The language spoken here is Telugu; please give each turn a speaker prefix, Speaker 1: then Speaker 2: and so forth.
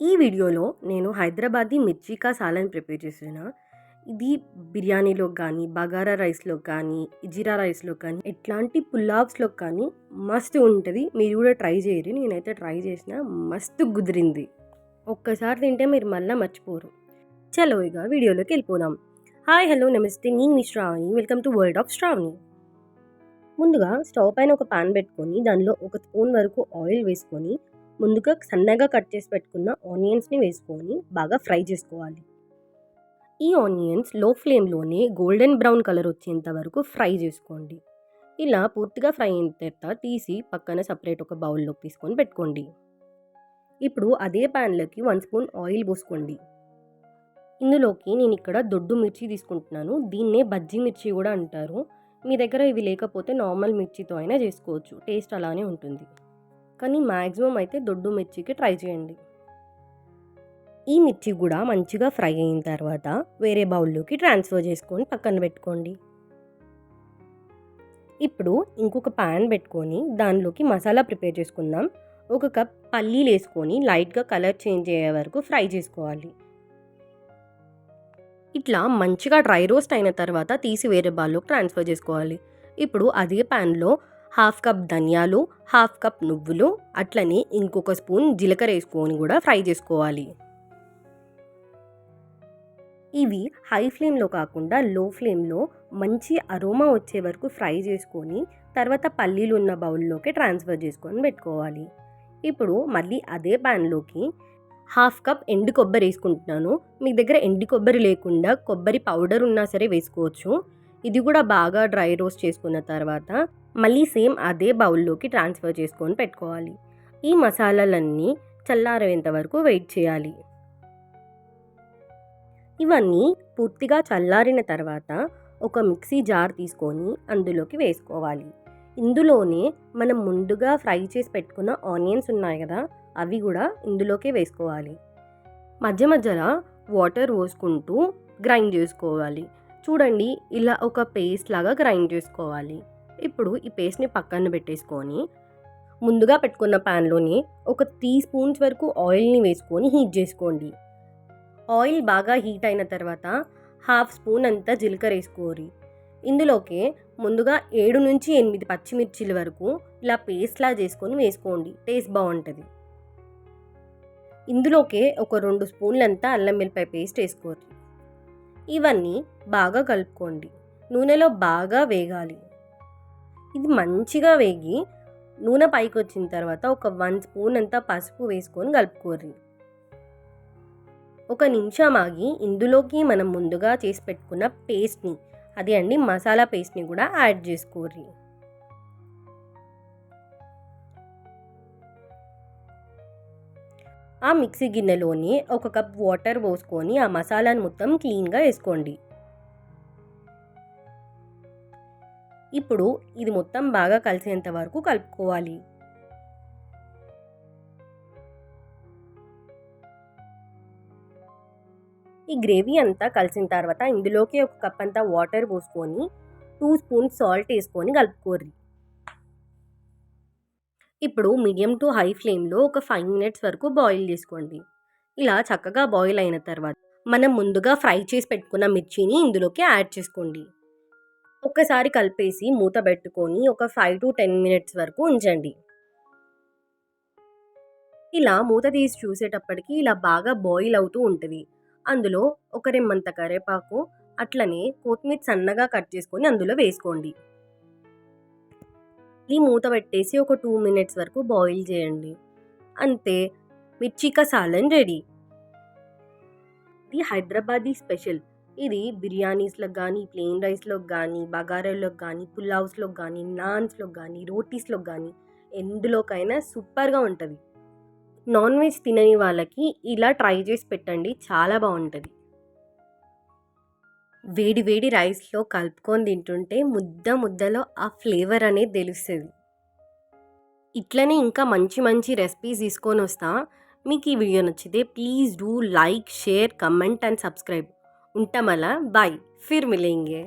Speaker 1: ఈ వీడియోలో నేను హైదరాబాదీ మిర్చికా సాలని సాలన్ ప్రిపేర్ చేసిన ఇది బిర్యానీలో కానీ బగారా రైస్లో కానీ జీరా రైస్లో కానీ ఎట్లాంటి పులావ్స్లో కానీ మస్తు ఉంటుంది. మీరు కూడా ట్రై చేయరు. నేనైతే ట్రై చేసిన మస్తు కుదిరింది. ఒక్కసారి తింటే మీరు మళ్ళీ మర్చిపోరు. చలో ఇక వీడియోలోకి వెళ్ళిపోదాం. హాయ్ హలో నమస్తే. నేను మీ Shravani. Welcome to world of Shravani ముందుగా స్టవ్ పైన ఒక పాన్ పెట్టుకొని దానిలో ఒక స్పూన్ వరకు ఆయిల్ వేసుకొని ముందుగా సన్నగా కట్ చేసి పెట్టుకున్న ఆనియన్స్ని వేసుకొని బాగా ఫ్రై చేసుకోవాలి. ఈ ఆనియన్స్లో ఫ్లేమ్లోనే గోల్డెన్ బ్రౌన్ కలర్ వచ్చేంత వరకు ఫ్రై చేసుకోండి. ఇలా పూర్తిగా ఫ్రై అయిన తర్వాత తీసి పక్కన సపరేట్ ఒక బౌల్లోకి తీసుకొని పెట్టుకోండి. ఇప్పుడు అదే ప్యాన్లోకి వన్ స్పూన్ ఆయిల్ పోసుకోండి. ఇందులోకి నేను ఇక్కడ దొడ్డు మిర్చి తీసుకుంటున్నాను. దీన్నే బజ్జీ మిర్చి కూడా అంటారు. మీ దగ్గర ఇవి లేకపోతే నార్మల్ మిర్చితో అయినా చేసుకోవచ్చు. టేస్ట్ అలానే ఉంటుంది. కానీ మ్యాక్సిమం అయితే దొడ్డు మిర్చికి ట్రై చేయండి. ఈ మిర్చి కూడా మంచిగా ఫ్రై అయిన తర్వాత వేరే బౌల్లోకి ట్రాన్స్ఫర్ చేసుకొని పక్కన పెట్టుకోండి. ఇప్పుడు ఇంకొక ప్యాన్ పెట్టుకొని దానిలోకి మసాలా ప్రిపేర్ చేసుకుందాం. ఒక కప్ పల్లీలు వేసుకొని లైట్గా కలర్ చేంజ్ అయ్యే వరకు ఫ్రై చేసుకోవాలి. ఇట్లా మంచిగా డ్రై రోస్ట్ అయిన తర్వాత తీసి వేరే బాల్లోకి ట్రాన్స్ఫర్ చేసుకోవాలి. ఇప్పుడు అదే ప్యాన్లో హాఫ్ కప్ ధనియాలు హాఫ్ కప్ నువ్వులు అట్లనే ఇంకొక స్పూన్ జీలకర్ర వేసుకొని కూడా ఫ్రై చేసుకోవాలి. ఇవి హై ఫ్లేమ్లో కాకుండా లో ఫ్లేమ్లో మంచి అరోమా వచ్చే వరకు ఫ్రై చేసుకొని తర్వాత పల్లీలు ఉన్న బౌల్లోకి ట్రాన్స్ఫర్ చేసుకొని పెట్టుకోవాలి. ఇప్పుడు మళ్ళీ అదే ప్యాన్లోకి హాఫ్ కప్ ఎండు కొబ్బరి వేసుకుంటున్నాను. మీ దగ్గర ఎండు కొబ్బరి లేకుండా కొబ్బరి పౌడర్ ఉన్నా సరే వేసుకోవచ్చు. ఇది కూడా బాగా డ్రై రోస్ట్ చేసుకున్న తర్వాత మళ్ళీ సేమ్ అదే బౌల్లోకి ట్రాన్స్ఫర్ చేసుకొని పెట్టుకోవాలి. ఈ మసాలాలన్నీ చల్లారేంత వరకు వెయిట్ చేయాలి. ఇవన్నీ పూర్తిగా చల్లారిన తర్వాత ఒక మిక్సీ జార్ తీసుకొని అందులోకి వేసుకోవాలి. ఇందులోనే మనం ముందుగా ఫ్రై చేసి పెట్టుకున్న ఆనియన్స్ ఉన్నాయి కదా అవి కూడా ఇందులోకే వేసుకోవాలి. మధ్య మధ్యలో వాటర్ పోసుకుంటూ గ్రైండ్ చేసుకోవాలి. చూడండి ఇలా ఒక పేస్ట్ లాగా గ్రైండ్ చేసుకోవాలి. ఇప్పుడు ఈ పేస్ట్ని పక్కన పెట్టేసుకొని ముందుగా పెట్టుకున్న ప్యాన్లోని ఒక టీ స్పూన్స్ వరకు ఆయిల్ని వేసుకొని హీట్ చేసుకోండి. ఆయిల్ బాగా హీట్ అయిన తర్వాత హాఫ్ స్పూన్ అంతా జీలకర్ర వేసుకోరి. ఇందులోకి ముందుగా ఏడు నుంచి ఎనిమిది పచ్చిమిర్చిల వరకు ఇలా పేస్ట్లా చేసుకొని వేసుకోండి. టేస్ట్ బాగుంటుంది. ఇందులోకే ఒక రెండు స్పూన్లంతా అల్లం వెల్లిపాయ పేస్ట్ వేసుకోరు. ఇవన్నీ బాగా కలుపుకోండి. నూనెలో బాగా వేగాలి. ఇది మంచిగా వేగి నూనె పైకి వచ్చిన తర్వాత ఒక వన్ స్పూన్ అంతా పసుపు వేసుకొని కలుపుకోర్రి. ఒక నిమిషం ఆగి ఇందులోకి మనం ముందుగా చేసి పెట్టుకున్న పేస్ట్ని అది అండి మసాలా పేస్ట్ని కూడా యాడ్ చేసుకోర్రి. ఆ మిక్సీ గిన్నెలోని ఒక కప్ వాటర్ పోసుకొని ఆ మసాలాను మొత్తం క్లీన్గా వేసుకోండి. ఇప్పుడు ఇది మొత్తం బాగా కలిసేంత వరకు కలుపుకోవాలి. ఈ గ్రేవీ అంతా కలిసిన తర్వాత ఇందులోకి ఒక కప్ అంతా వాటర్ పోసుకొని టూ స్పూన్స్ సాల్ట్ వేసుకొని కలుపుకోర్రి. ఇప్పుడు మీడియం టు హై ఫ్లేమ్లో ఒక ఫైవ్ మినిట్స్ వరకు బాయిల్ చేసుకోండి. ఇలా చక్కగా బాయిల్ అయిన తర్వాత మనం ముందుగా ఫ్రై చేసి పెట్టుకున్న మిర్చిని ఇందులోకి యాడ్ చేసుకోండి. ఒక్కసారి కలిపేసి మూత పెట్టుకొని ఒక ఫైవ్ టు టెన్ మినిట్స్ వరకు ఉంచండి. ఇలా మూత తీసి చూసేటప్పటికి ఇలా బాగా బాయిల్ అవుతూ ఉంటుంది. అందులో ఒక రెమ్మంత కరేపాకు అట్లనే కొత్తిమీర సన్నగా కట్ చేసుకొని అందులో వేసుకోండి. ఈ మూత పెట్టేసి ఒక టూ మినిట్స్ వరకు బాయిల్ చేయండి. అంతే మిర్చిక సాలన్ రెడీ. ఇది హైదరాబాదీ స్పెషల్. ఇది బిర్యానీస్లో కానీ ప్లెయిన్ రైస్లో కానీ బగారాలో కానీ పులావ్స్లో కానీ నాన్స్లో కానీ రోటీస్లో కానీ ఎందులోకైనా సూపర్గా ఉంటుంది. నాన్ వెజ్ తినని వాళ్ళకి ఇలా ట్రై చేసి పెట్టండి చాలా బాగుంటుంది. వేడి వేడి రైస్లో కలుపుకొని తింటుంటే ముద్ద ముద్దలో ఆ ఫ్లేవర్ అనేది తెలుస్తుంది. ఇట్లనే ఇంకా మంచి మంచి రెసిపీస్ తీసుకొని వస్తా. మీకు ఈ వీడియో నచ్చితే please do like share comment and subscribe. ఉంటా मला बाय फिर मिलेंगे